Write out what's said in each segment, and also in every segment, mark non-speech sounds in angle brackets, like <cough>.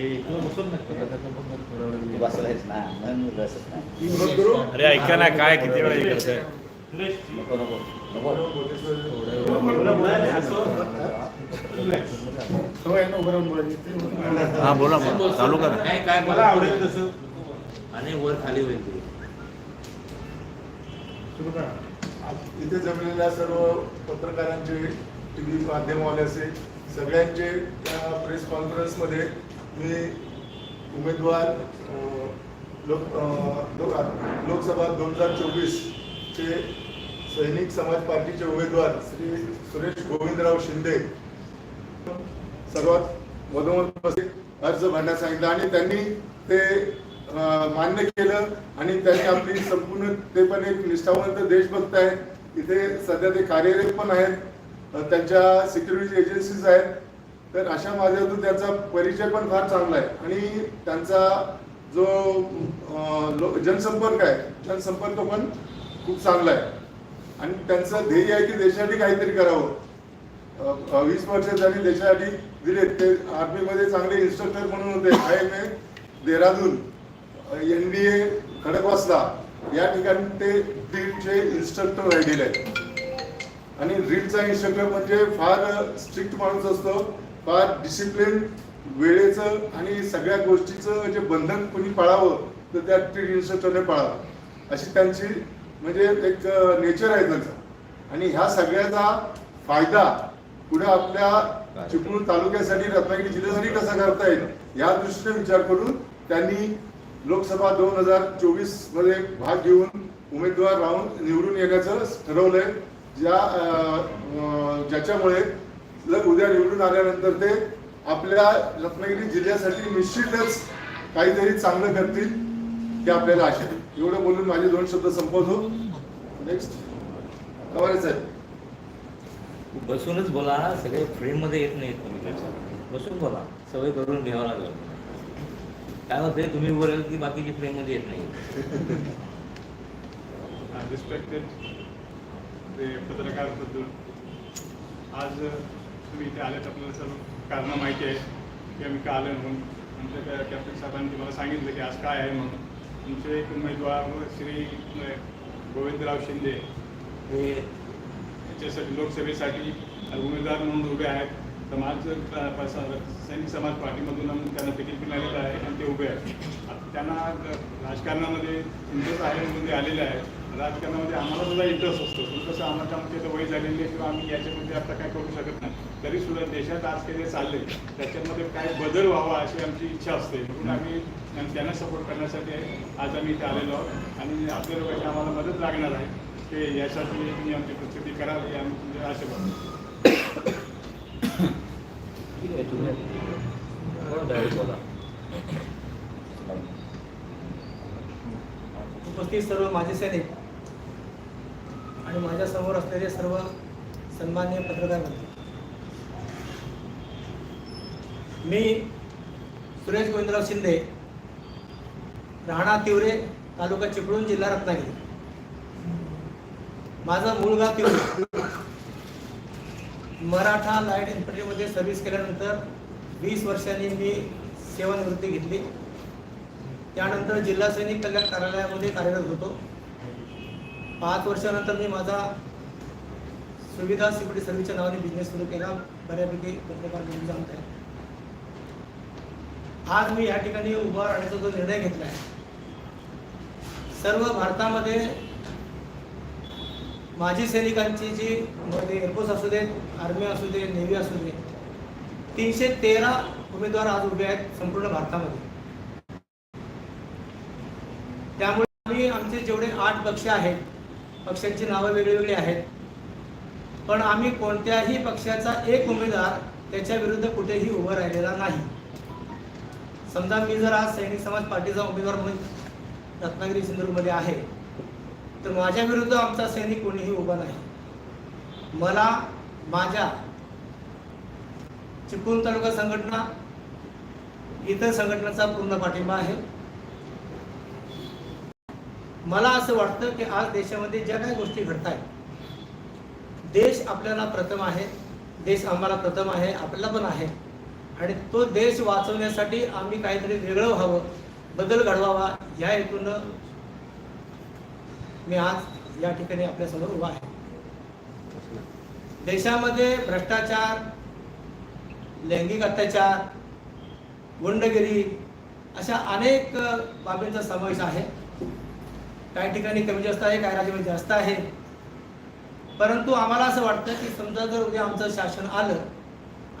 ना मन नाही? अरे ऐका ना काय किती वेळा हे करताय? नको नको नको. हा बोला बोला. चालू करा. नाही काय मला आवडेल तसं. आणि वर खाली होईल ते. सुरू करा. आज इथे जमलेल्या सर्व पत्रकारांचे टी व्ही माध्यमवाले असेल सगळ्यांचे या प्रेस कॉन्फरन्समध्ये मी उमेदवार लोक लोकसभा दोन हजार चोवीसचे सैनिक समाज पार्टीचे उमेदवार श्री सुरेश गोविंदराव शिंदे. सर्वात मधोमध अर्ज भरण्यास सांगितलं आणि त्यांनी ते मान्य केलं आणि त्यांनी आपली संपूर्ण ते पण एक निष्ठावंत देशभक्त आहेत. इथे सध्या ते कार्यरत पण आहेत. त्यांच्या सिक्युरिटी एजन्सीज आहेत. तर अशा माध्यमातून त्यांचा परिचय पण फार चांगला आहे. आणि त्यांचा जो लो- जनसंपर्क आहे जनसंपर्क पण खूप चांगला आहे. आणि त्यांचं ध्येय आहे की देशासाठी काहीतरी करावं. वीस वर्ष त्यांनी देशासाठी दिले ते आर्मीमध्ये चांगले इन्स्ट्रक्टर म्हणून होते. I M A Dehradun N D A Khadakwasla. या ठिकाणी ते ड्रीलचे इन्स्ट्रक्टर राहिलेले आहेत. आणि ड्रीलचा इन्स्ट्रक्टर म्हणजे फार स्ट्रिक्ट माणूस असतो. फार डिसिप्लिन वेळेचं आणि सगळ्या गोष्टीचं जे बंधन कोणी पाळावं तर त्या ट्रीड इन्स्ट्रक्टरने पाळावं. अशी त्यांची म्हणजे एक नेचर आहे त्यांचा. आणि ह्या सगळ्याचा फायदा पुढे आपल्या चिपळूण तालुक्यासाठी रत्नागिरी जिल्ह्यासाठी कसा करता येईल या दृष्टीने विचार करून त्यांनी लोकसभा दोन हजार चोवीसमध्ये भाग घेऊन उमेदवार राहून निवडून येण्याचं ठरवलंय. ज्या ज्याच्यामुळे जर उद्या निवडून आल्यानंतर ते आपल्या रत्नागिरी जिल्ह्यासाठी निश्चितच काहीतरी चांगलं करतील हे आपल्याला आशा आहे. एवढं बोलून माझे दोन शब्द संपवतो. नेक्स्ट पवार साहेब. बसूनच बोला सगळे फ्रेममध्ये येत नाहीत तुम्ही. बसून बोला. सवय करून घ्यावं लागेल. काय होते तुम्ही बोलाल की बाकीची फ्रेममध्ये येत नाही रिस्पेक्टेड ते पत्रकारबद्दल. आज तुम्ही इथे आल्यात आपल्याला सर्व कारणं माहिती आहे. की आम्ही का आलो म्हणून. आमच्या त्या कॅप्टन साहेबांनी मला सांगितलं की आज काय आहे म्हणून. तुमचे एक उमेदवार श्री गोविंदराव शिंदे हे याच्यासाठी लोकसभेसाठी उमेदवार म्हणून उभे आहेत. समाज सैनिक समाज पार्टीमधून त्यांना तिकीट मिळालेलं आहे आणि ते उभे आहेत. त्यांना राजकारणामध्ये इंटरेस्ट आहे म्हणजे आलेले आहे राजकारणामध्ये आम्हाला सुद्धा इंटरेस्ट असतो. पण कसं आम्हाला आमची तर वय झालेली आहे किंवा आम्ही याच्यामध्ये आता काय करू शकत नाही. तरी सुद्धा देशात आज काही चालले. त्याच्यामध्ये काय बदल व्हावा अशी आमची इच्छा असते. म्हणून आम्ही आणि त्यांना सपोर्ट करण्यासाठी आज आम्ही इथे आलेलो आहोत. आणि आपल्या लोकांची आम्हाला मदत लागणार आहे. की यासाठी तुम्ही आमची प्रसिद्धी करावी आम्ही म्हणजे तुमच्या आशीर्वाद ठीक आहे तुम्ही बोला direct बोला उपस्थित सर्व माजी सैनिक आणि माझ्यासमोर असलेले सर्व सन्मान्य पत्रकार बंधू. मी सुरेश गोविंदराव शिंदे राणा तिवरे तालुका चिपळूण जिल्हा रत्नागिरी. माझं मूळ गाव तिवरे. मराठा लाइट इन्फंट्रीमध्ये सर्व्हिस केल्यानंतर वीस वर्षांनी मी सेवानिवृत्ती घेतली. त्यानंतर जिल्हा सैनिक कल्याण कार्यालयामध्ये कार्यरत होतो. पाच वर्षानंतर मी माझा सुविधा सिक्युरिटी सर्व्हिसच्या नावाने बिझनेस सुरू केला. बऱ्यापैकी पत्रकार म्हणून आहे. आज मी या ठिकाणी उभा राहण्याचा जो निर्णय घेतला आहे सर्व भारतामध्ये माजी सैनिकांची जी मध्ये एअरफोर्स असू देत आर्मी असू दे नेव्ही असू दे तीनशे तेरा उमेदवार आज उभे आहेत संपूर्ण भारतामध्ये. त्यामुळे आम्ही आमचे जेवढे आठ पक्ष आहेत पक्षांची नावं वेगळी आहेत. पण आम्ही कोणत्याही पक्षाचा एक उमेदवार त्याच्या विरुद्ध कुठेही उभं राहिलेला नाही. समजा मी जर आज सैनिक समाज पार्टीचा उमेदवार म्हणून रत्नागिरी सिंधुदुर्गमध्ये आहे तर माझ्या विरुद्ध आमचा सैनिक कोणीही उभा नाही. मला माझ्या चिपळूण तालुका संघटना इतर संघटनांचा पूर्ण पाठिंबा आहे. मला असं वाटतं की आज देशामध्ये ज्या काही गोष्टी घडत आहेत देश आपल्याला प्रथम आहे देश आम्हाला प्रथम आहे आपल्याला पण आहे. आणि तो देश वाचवण्यासाठी आम्ही काहीतरी वेगळं व्हावं बदल घडवावा या हेतून मी आज या ठिकाणी आपल्यासमोर उभा आहे. देशामध्ये भ्रष्टाचार लैंगिक अत्याचार गुंडगिरी अशा अनेक बाबींचा समावेश आहे. काही ठिकाणी कमी जास्त आहे काही राज्यामध्ये जास्त आहे. परंतु आम्हाला असं वाटतं की समजा जर उद्या आमचं शासन आलं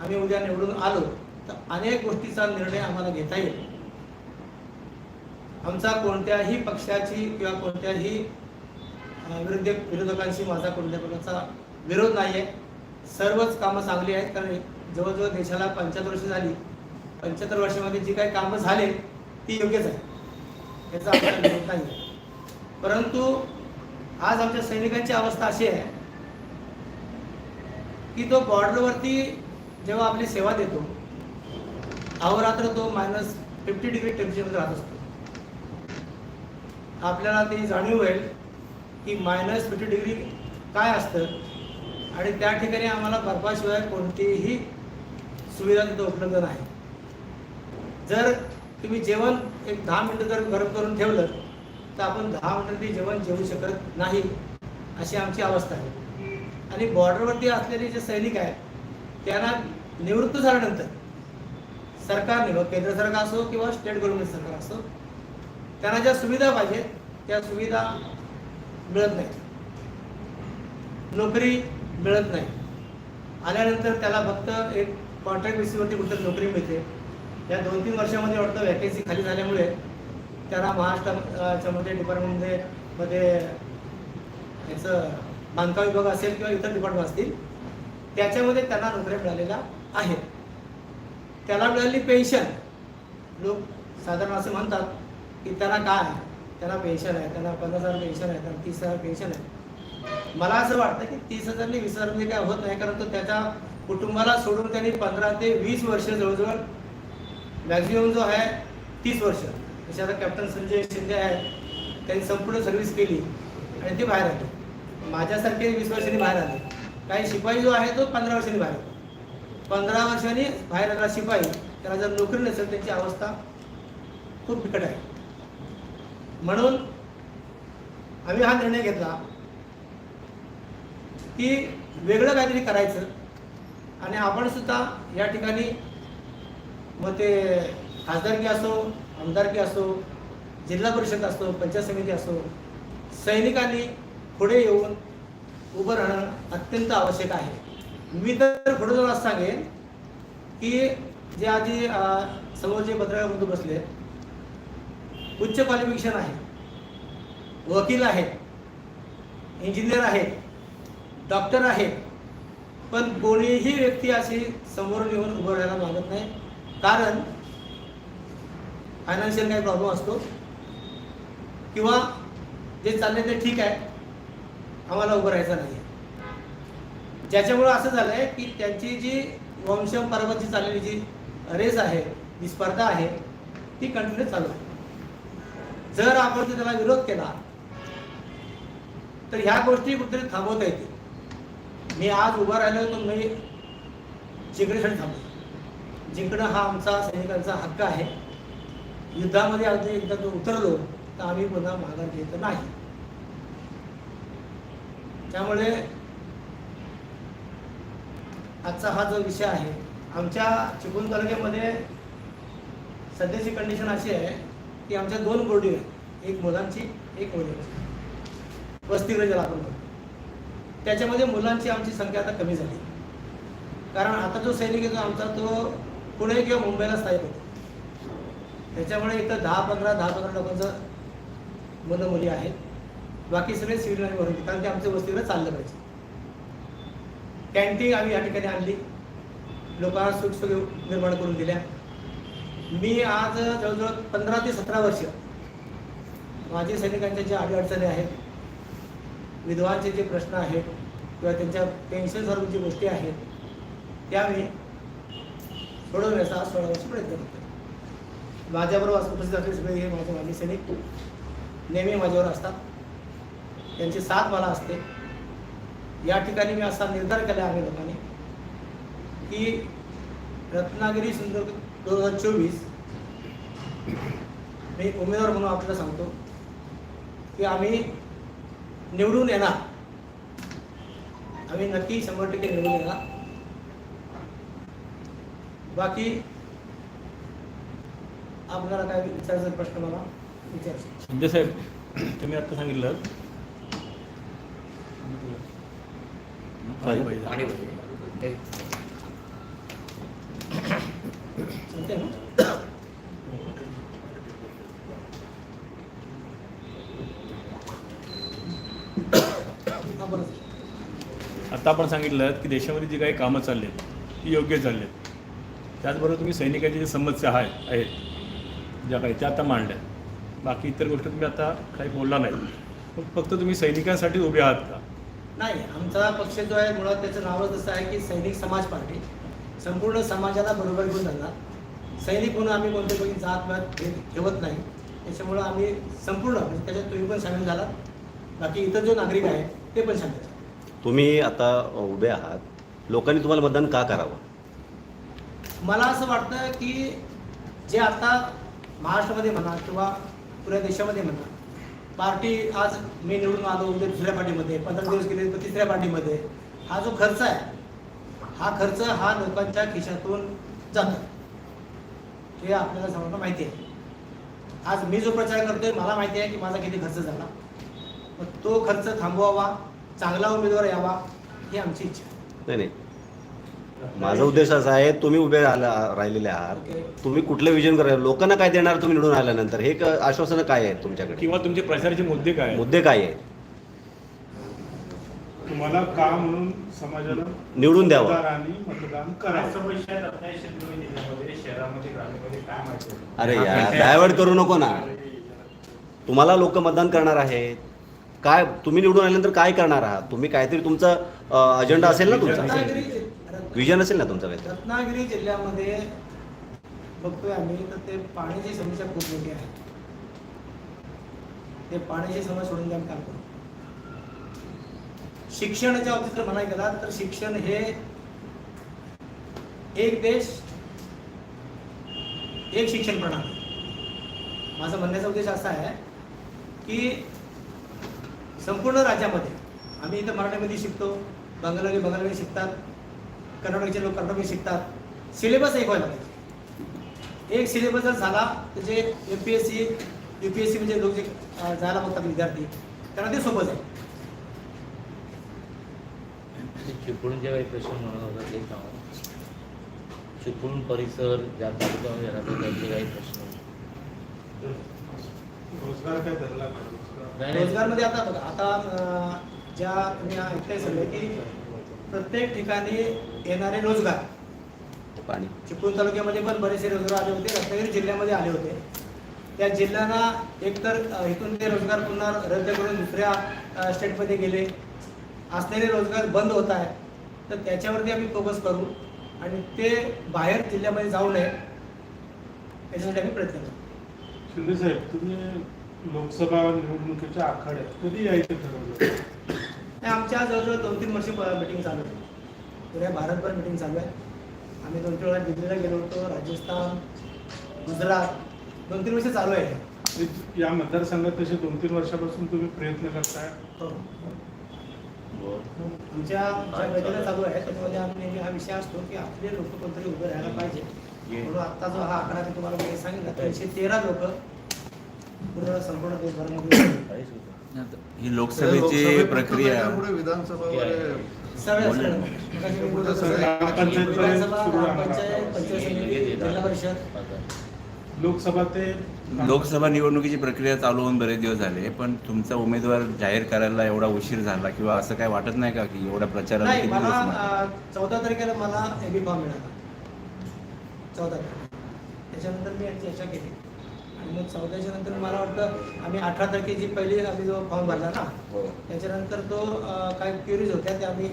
आम्ही उद्या निवडून आलो तर अनेक गोष्टीचा निर्णय आम्हाला घेता येईल. आमचा कोणत्याही पक्षाची किंवा कोणत्याही विरुद्ध विरोधकांशी माझा कोणत्या प्रकारचा विरोध नाही आहे सर्वच कामं चांगली आहेत कारण जवळजवळ देशाला पंच्याहत्तर वर्ष झाली. पंच्याहत्तर वर्षामध्ये जी काही कामं झाले ती योग्यच आहे याचा आपल्याला विरोध नाही आहे परंतु आज आमच्या सैनिकांची अवस्था अशी आहे की तो बॉर्डरवरती जेव्हा आपली सेवा देतो अहोरात्र तो मायनस फिफ्टी डिग्री टेम्परेचरमध्ये राहत असतो. आपल्याला ती जाणीव होईल की मायनस फिफ्टी डिग्री काय असतं आणि त्या ठिकाणी आम्हाला बर्फाशिवाय कोणतीही सुविधा तिथं उपलब्ध नाही. जर तुम्ही जेवण एक दहा मिनटं जर गरम करून ठेवलं तर आपण दहा मिनटं ते जेवण जेवू शकत नाही अशी आमची अवस्था आहे. आणि बॉर्डरवरती असलेले जे सैनिक आहेत त्यांना निवृत्त झाल्यानंतर सरकारने मग केंद्र सरकार असो किंवा स्टेट गव्हर्नमेंट सरकार असो त्यांना ज्या सुविधा पाहिजेत त्या सुविधा मिळत नाहीत. नोकरी मिळत नाही. आल्यानंतर त्याला फक्त एक कॉन्ट्रॅक्ट बेसिसवरती कुठं नोकरी मिळते. या दोन तीन वर्षामध्ये वाटतं वॅकेन्सी खाली झाल्यामुळे त्याला महाराष्ट्राच्या मध्ये डिपार्टमेंटमध्ये मध्ये याचं बांधकाम विभाग असेल किंवा इतर डिपार्टमेंट असतील त्याच्यामध्ये त्यांना नोकऱ्या मिळालेल्या आहेत. त्याला मिळालेली पेन्शन लोक साधारण असं म्हणतात की त्यांना काय त्यांना पेन्शन आहे त्यांना पन्नास हजार पेन्शन आहे त्यांना तीस हजार पेन्शन आहे. मला असं वाटतं की तीस हजार आणि वीस हजारमध्ये काय होत नाही कारण तो त्याच्या कुटुंबाला सोडून त्यांनी पंधरा ते वीस वर्ष जवळजवळ मॅक्झिमम जो आहे तीस वर्ष. जसे आता कॅप्टन संजय शिंदे आहेत त्यांनी संपूर्ण सर्व्हिस केली आणि ते बाहेर आले. माझ्यासारखे वीस वर्षांनी बाहेर आले. काही शिपाई जो आहे तो पंधरा वर्षांनी बाहेर आला. पंधरा वर्षांनी बाहेर आला शिपाई त्याला जर नोकरी नसेल त्यांची अवस्था खूप बिकट आहे. म्हणून आम्ही हा निर्णय घेतला की वेगळं काहीतरी करायचं आणि आपण सुद्धा या ठिकाणी मग ते खासदारकी असो आमदारकी असो जिल्हा परिषद असो पंचायत समिती असो सैनिकांनी पुढे येऊन उभं राहणं अत्यंत आवश्यक आहे. मी तर पुढे जाऊन असं सांगेन की जे आधी समोर जे पत्रकार बसले उच्च क्वालिफिकेशन आहे वकील आहेत इंजिनियर आहेत डॉक्टर आहेत पण कोणीही व्यक्ती अशी समोर येऊन उभं राहायला मागत नाही. कारण फायनान्शियल काही प्रॉब्लेम असतो. किंवा जे चालले ते ठीक आहे. आम्हाला उभं राहायचं नाही ज्याच्यामुळं असं झालं आहे की त्यांची जी वंश वंशपरंपराची चाललेली जी रेस आहे जी स्पर्धा आहे ती कंटिन्यू चालू आहे. जर आपण जर त्याला विरोध केला तर ह्या गोष्टी कुठेतरी थांबवता येतील. मी आज उभा राहिलो तर मी जिंकण्यासाठी थांबलो. जिंकणं हा आमचा सैनिकांचा हक्क आहे. युद्धामध्ये अगदी एकदा जो उतरलो तर आम्ही पुन्हा माघार घेत नाही. त्यामुळे आजचा हा जो विषय आहे आमच्या चिपळूण तालुक्यामध्ये सध्याची कंडिशन अशी आहे की आमच्या दोन बोर्डी आहेत. एक मुलांची एक मुलींची वसतिगृह ज्याला आपण म्हणतो त्याच्यामध्ये मुलांची आमची संख्या आता कमी झाली. कारण आता जो सैनिक येतो आमचा तो पुणे किंवा मुंबईला स्थायिक होतो. त्याच्यामुळे इथं दहा पंधरा दहा पंधरा लोकांचं मुलं मुली आहेत. बाकी सगळे सिव्हिल आणि भरून कारण ते आमचं वसतिगृह चाललं पाहिजे. कॅन्टीन आम्ही या ठिकाणी आणली. लोकांना सुखसोयी निर्माण करून दिल्या. मी आज जवळजवळ पंधरा ते सतरा वर्ष माजी सैनिकांच्या ज्या अडीअडचणी आहेत विधवांचे जे प्रश्न आहेत किंवा त्यांच्या पेन्शन सर्व जी गोष्टी आहेत त्या मी सोडवण्याचा आज सोळा वर्ष प्रयत्न करतो माझ्याबरोबर उपस्थित असलेले सगळे हे माझे माजी सैनिक नेहमी माझ्यावर असतात. त्यांची साथ मला असते. या ठिकाणी मी असा निर्धार केला आहे लोकांनी की रत्नागिरी सुंदर दोन हजार चोवीस मी उमेदवार म्हणून आपल्याला सांगतो की आम्ही निवडून येणार. आम्ही नक्की शंभर टक्के निवडून येणार. बाकी आपल्याला काय विचारायचा प्रश्न मला विचार शिंदे साहेब तुम्ही आता सांगितलं. ना? हा, बरं. आता आपण सांगितलं की देशामध्ये जी काही कामं चालली आहेत ती योग्य चालली आहेत त्याचबरोबर तुम्ही सैनिकांच्या ज्या समस्या आहे आहेत ज्या काही त्या आता मांडल्या. बाकी इतर गोष्टी तुम्ही आता काही बोलला नाही. फक्त तुम्ही सैनिकांसाठी उभे आहात का? नाही आमचा पक्ष जो आहे मुळात त्याचं नावच असं आहे की सैनिक समाज पार्टी. संपूर्ण समाजाला बरोबर घेऊन जाणार. सैनिक म्हणून आम्ही कोणत्यापैकी जात पात भेद ठेवत नाही. त्याच्यामुळं आम्ही संपूर्ण म्हणजे त्याच्यात तुम्ही पण सामील झाला बाकी इतर जो नागरिक आहे ते पण सामील तुम्ही आता उभे आहात. लोकांनी तुम्हाला मतदान का करावं? मला असं वाटतं की जे आता महाराष्ट्रामध्ये म्हणा किंवा पुऱ्या देशामध्ये म्हणा पार्टी आज मी निवडून आलो उद्या दुसऱ्या पार्टीमध्ये पंधरा दिवस गेले तर तिसऱ्या पार्टीमध्ये. हा जो खर्च आहे हा खर्च हा लोकांच्या खिशातून जातो. हे आपल्याला सर्वांना माहिती आहे. आज मी जो प्रचार करतोय मला माहिती आहे की माझा किती खर्च झाला. मग तो खर्च थांबवावा चांगला उमेदवार यावा ही आमची इच्छा नाही नाही. माझा उद्देश असा आहे तुम्ही उभे राहिला- राहिलेले आहात. तुम्ही कुठलं विजन करा लोकांना काय देणार तुम्ही निवडून आल्यानंतर? हे क- आश्वासनं काय आहेत तुमच्याकडे? किंवा तुमचे प्रचाराचे मुद्दे काय आहेत? मुद्दे काय आहेत? तुम्हाला का म्हणून समाजाला निवडून द्यावं. मतदान आहे? अरे यार डायवर्ट करू नको ना. तुम्हाला लोक मतदान करणार आहेत. काय तुम्ही निवडून आल्यानंतर काय करणार आहात? तुम्ही काहीतरी तुमचा अजेंडा असेल ना तुमचा. विजन असेल ना तुमचं काहीतरी? रत्नागिरी जिल्ह्यामध्ये बघतोय आम्ही तर ते पाण्याची समस्या खूप मोठी आहे. ते पाण्याची समस्या सोडून द्या काम करू? शिक्षणाच्या बाबतीत जर म्हणाय गेला तर शिक्षण हे एक देश एक शिक्षण प्रणाली. माझा म्हणण्याचा उद्देश असा आहे की संपूर्ण राज्यामध्ये आम्ही इथं मराठीमध्ये शिकतो बंगाली बंगालीमध्ये शिकतात कर्नाटकचे लोक कर्नाटक शिकतात. सिलेबस एक व्हायला पाहिजे एक सिलेबस जर झाला तर जे M P S C U P S C म्हणजे लोक जे जायला बघतात विद्यार्थी त्यांना ते सोपंच आहे चिपळूणचे काही प्रश्न म्हणत होता ते सांगा. चिपळूण परिसर ज्या तालुक्यामध्ये राहतो त्यांचे काही प्रश्न रोजगार काय धरला. रोजगारमध्ये आता बघा आता ज्या तुम्ही ऐकताय सगळे की प्रत्येक ठिकाणी येणारे रोजगार. पाणी. चिपळूण तालुक्यामध्ये पण बरेचसे रोजगार आले होते. रत्नागिरी जिल्ह्यामध्ये आले होते. त्या जिल्ह्यांना एकतर इथून ते रोजगार पुन्हा रद्द करून दुसऱ्या स्टेटमध्ये गेले. असलेले रोजगार बंद होत आहे. तर त्याच्यावरती आम्ही फोकस करू आणि ते बाहेर जिल्ह्यामध्ये जाऊ नये याच्यासाठी आम्ही प्रयत्न करू शिंदे साहेब तुम्ही लोकसभा निवडणुकीच्या आखाड्यात कधी यायचं ठरवलं? आमच्या जवळजवळ दोन तीन वर्ष मिटिंग चालू आहे पुऱ्या भारतभर मिटिंग चालू आहे. आम्ही दोन तीन वेळा दिल्लीला गेलो होतो राजस्थान गुजरात दोन तीन वर्ष चालू आहे. या मतदारसंघात तसे दोन तीन वर्षापासून तुम्ही प्रयत्न करताय? हो. आमच्या ज्या बैठका चालू आहे. त्याच्यामध्ये आम्ही हा विषय असतो की आपले लोक कोणतरी उभे राहायला पाहिजे. म्हणून आता जो हा आकडा मी तुम्हाला मागे सांगितला तीनशे तेरा लोक पूर्ण संपूर्ण देशभरामध्ये. <coughs> ही लोकसभेची प्रक्रिया विधानसभा वगैरे सगळ्या. ग्रामपंचायत पंचायत जिल्हा परिषद. लोकसभा ते लोकसभा निवडणुकीची प्रक्रिया चालू होऊन बरेच दिवस झाले पण तुमचा उमेदवार जाहीर करायला एवढा उशीर झाला किंवा असं काय वाटत नाही का की एवढ्या प्रचाराला नाही किती मला दिवस लागले? चौदा तारखेला मला एबी फॉर्म मिळाला. चौदा तारखेला. त्याच्यानंतर मी चर्चा केली. आणि मग चौदाच्या नंतर मला वाटतं आम्ही अठरा तारखेची पहिली आम्ही जो फॉर्म भरला ना हो. त्याच्यानंतर तो अं, काही क्युरीज होत्या त्या आम्ही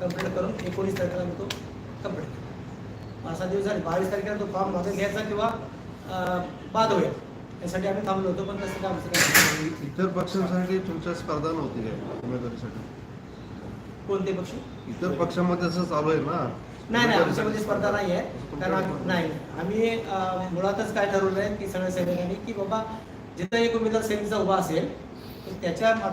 कंप्लीट करून एकोणीस तारखेला आम्ही तो कंप्लीट केला. पाच सहा दिवस झाले. बावीस तारखेला तो फॉर्म मागे घ्यायचा किंवा अं, बाद होईल यासाठी आम्ही थांबलो होतो पण तसं काय आमचं काय इतर पक्षांसाठी तुमच्या स्पर्धा नव्हती काय उमेदवारीसाठी? कोणते पक्ष? इतर पक्षामध्ये असं चालू आहे ना. नाही नाही आमच्यामध्ये स्पर्धा नाही आहे कारण नाही. आम्ही मुळातच काय ठरवलं आहे की सगळ्या सैनिकांनी की बाबा जिथं एक उमेदवार सैनिकचा उभा असेल तर त्याच्या आता